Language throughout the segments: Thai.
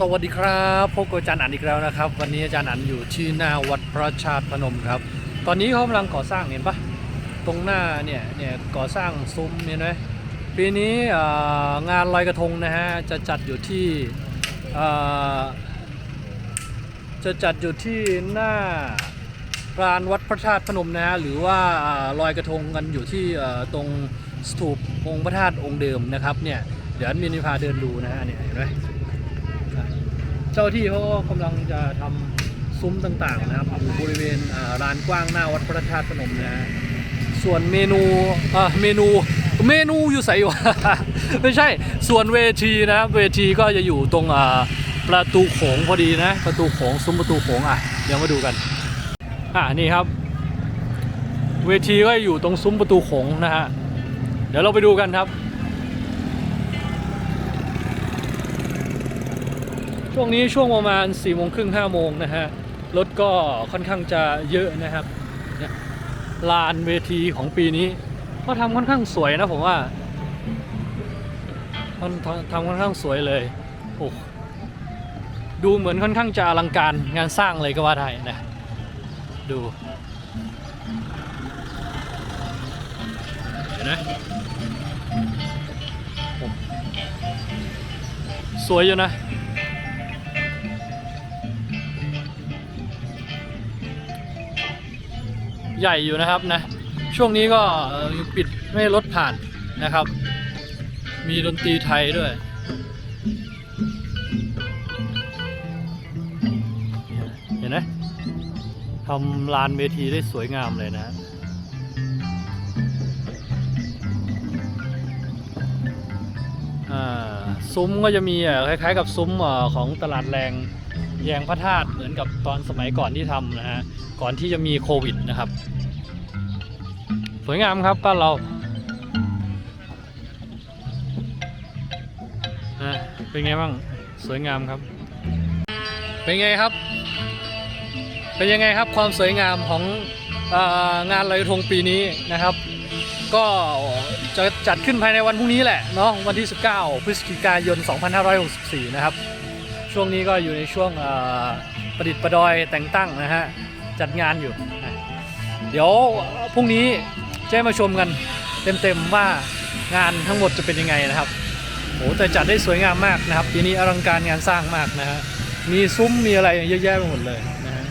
สวัสดีครับพบกับอาจารย์อันอีกแล้วนะครับ วันนี้อาจารย์อันอยู่ที่หน้าวัดพระชาติพนมครับ ตอนนี้เขากำลังก่อสร้างเห็นปะตรงหน้าเนี่ยเนี่ยก่อสร้างซุ้มเห็นไหมปีนี้งานลอยกระทงนะฮะจะจัดอยู่ที่จะจัดอยู่ที่หน้าลานวัดพระธาตุพนมนะฮะหรือว่าลอยกระทงกันอยู่ที่ตรงสถูปองค์พระธาตุองค์เดิมนะครับเนี่ยเดี๋ยวอันมินิพาเดินดูนะฮะเนี่ยเห็นไหม เจ้าที่เขาก็กำลังจะทำซุ้มต่างๆนะครับอยู่บริเวณอ่าลานกว้างหน้าวัดพระธาตุพนมนะฮะส่วนเมนูอ่าเมนูเมนูอยู่ใส่วะ ไม่ใช่ส่วนเวทีนะครับเวทีก็จะอยู่ตรงอ่าประตูโขงพอดีนะ ประตูโขงซุ้มประตูโขงอะเดี๋ยวมาดูกันอะนี่ครับ เวทีก็อยู่ตรงซุ้มประตูโขงนะฮะเดี๋ยวเราไปดูกันครับ ช่วงนี้ช่วงประมาณ4ี่โมงครึ่งห้าโมงนะฮะรถก็ค่อนข้างจะเยอะนะครับลานเวทีของปีนี้ ก็ทำค่อนข้างสวยนะผมว่าทำทำทำค่อนข้างสวยเลยโอ้ดูเหมือนค่อนข้างจะอลังการงานสร้างเลยก็ว่าได้นะ ดูเห็นไหมสวยอยู่นะ ใหญ่อยู่นะครับนะช่วงนี้ก็ปิดไม่รถผ่านนะครับ มีดนตรีไทยด้วยเห็นไหมทำลานเวทีได้สวยงามเลยนะซุ้มก็จะมีอะคล้ายๆกับซุ้มของตลาดแรง แยงพระธาตุเหมือนกับตอนสมัยก่อนที่ทำนะฮะก่อนที่จะมีโควิดนะครับ สวยงามครับบ้านเราเป็นไงบ้างสวยงามครับ เป็นไงครับ เป็นยังไงครับความสวยงามขององานลอยกระทงปีนี้นะครับ ก็จะจัดขึ้นภายในวันพรุ่งนี้แหละเนาะวันที่ 19 พฤศจิกายน 2564 นะครับ ช่วงนี้ก็อยู่ในช่วงประดิษฐ์ประดอยแต่งตั้งนะฮะจัดงานอยู่ เดี๋ยวพรุ่งนี้จะมาชมกันเต็มๆว่างานทั้งหมดจะเป็นยังไงนะครับโหแต่จัดได้สวยงามมากนะครับปีนี้อลังการงานสร้างมากนะฮะมีซุ้มมีอะไรเยอะแยะไปหมดเลยนะฮะ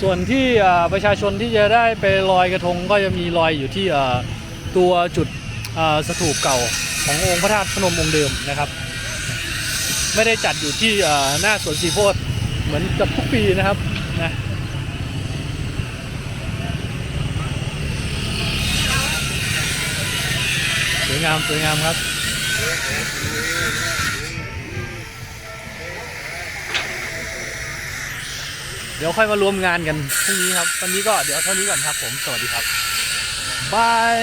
ส่วนที่ประชาชนที่จะได้ไปลอยกระทงก็จะมีลอยอยู่ที่ตัวจุดสถูปเก่าขององค์พระธาตุพนมองค์เดิมนะครับ ไม่ได้จัดอยู่ที่หน้าสวนสีโพธิ์เหมือนกับทุกปีนะครับนะสวยงามสวยงามครับเดี๋ยวค่อยมารวมงานกันพรุ่งนี้ครับตอนนี้ก็เดี๋ยวเท่านี้ก่อนครับผม สวัสดีครับ บาย